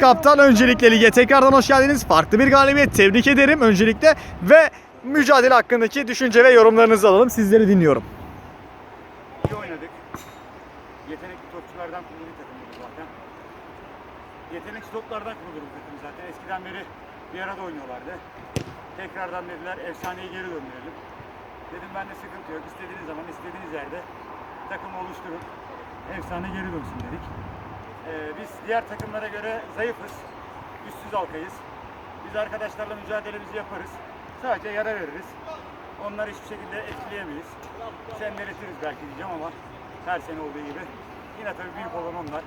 Kaptan öncelikle lige tekrardan hoş geldiniz. Farklı bir galibiyet tebrik ederim öncelikle ve mücadele hakkındaki düşünce ve yorumlarınızı alalım. Sizleri dinliyorum. İyi oynadık. Yetenekli topçulardan kurulu bir takımımız zaten. Yetenekli toplardan kurulu bir takım zaten. Eskiden beri bir arada oynuyorlardı. Tekrardan dediler efsaneyi geri döndürelim. Dedim ben de sıkıntı yok. İstediğiniz zaman istediğiniz yerde takım oluşturun. Efsane geri dönsün dedik. Ee, biz diğer takımlara göre zayıfız. Üstsüz halkayız. Biz arkadaşlarla mücadelemizi yaparız. Sadece yara veririz. Onları hiçbir şekilde etkileyemeyiz. Sendeletiriz belki diyeceğim ama her sene olduğu gibi. Yine tabii büyük olan onlar.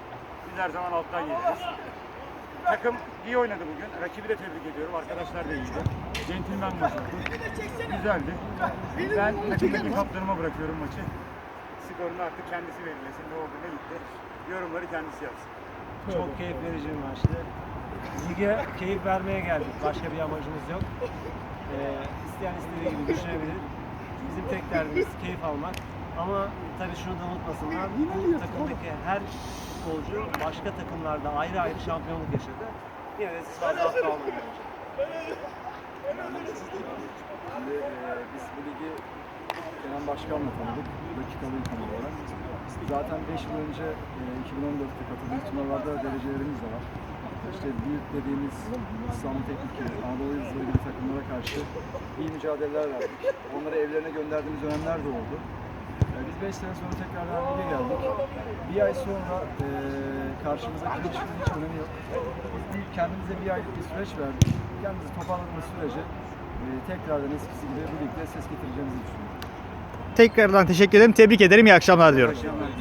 Biz her zaman alttan geliriz. Takım iyi oynadı bugün. Rakibi de tebrik ediyorum. Arkadaşlar da iyiydi. Centilmen maçıydı. Güzeldi. Ben takımdaki kaptanıma bırakıyorum maçı. Skorunu artık kendisi belirlesin. Ne oldu ne gitti. Yorumları kendisi yapsın. Çok keyif verici bir maçtı. Lige keyif vermeye geldik. Başka bir amacımız yok. Ee, isteyen istediği gibi düşünebilir. Bizim tek derdimiz keyif almak. Ama tabii şunu da unutmasınlar. Bu takımdaki her futbolcu başka takımlarda ayrı ayrı şampiyonluk yaşadı. Yine de siz fazla hafta almayın bence. Şimdi e, biz bu ligi Kenan Başkan'la tanıdık. Dakikalı ilk olarak. Zaten 5 yıl önce e, 2014'te katıldığımız turnuvalarda derecelerimiz de var. İşte büyük dediğimiz İstanbul Teknik, Anadolu Yıldızları gibi takımlara karşı iyi mücadeleler verdik. Onları evlerine gönderdiğimiz dönemler de oldu. E, biz 5 sene sonra tekrardan lige geldik. Bir ay sonra e, karşımıza çıktı hiç önemi yok. Biz bir, kendimize bir aylık bir süreç verdik. Kendimizi toparladığımız sürece e, tekrardan eskisi gibi bu ses getireceğimizi düşünüyorum. Tekrardan teşekkür ederim. Tebrik ederim. İyi akşamlar. Akşamlar.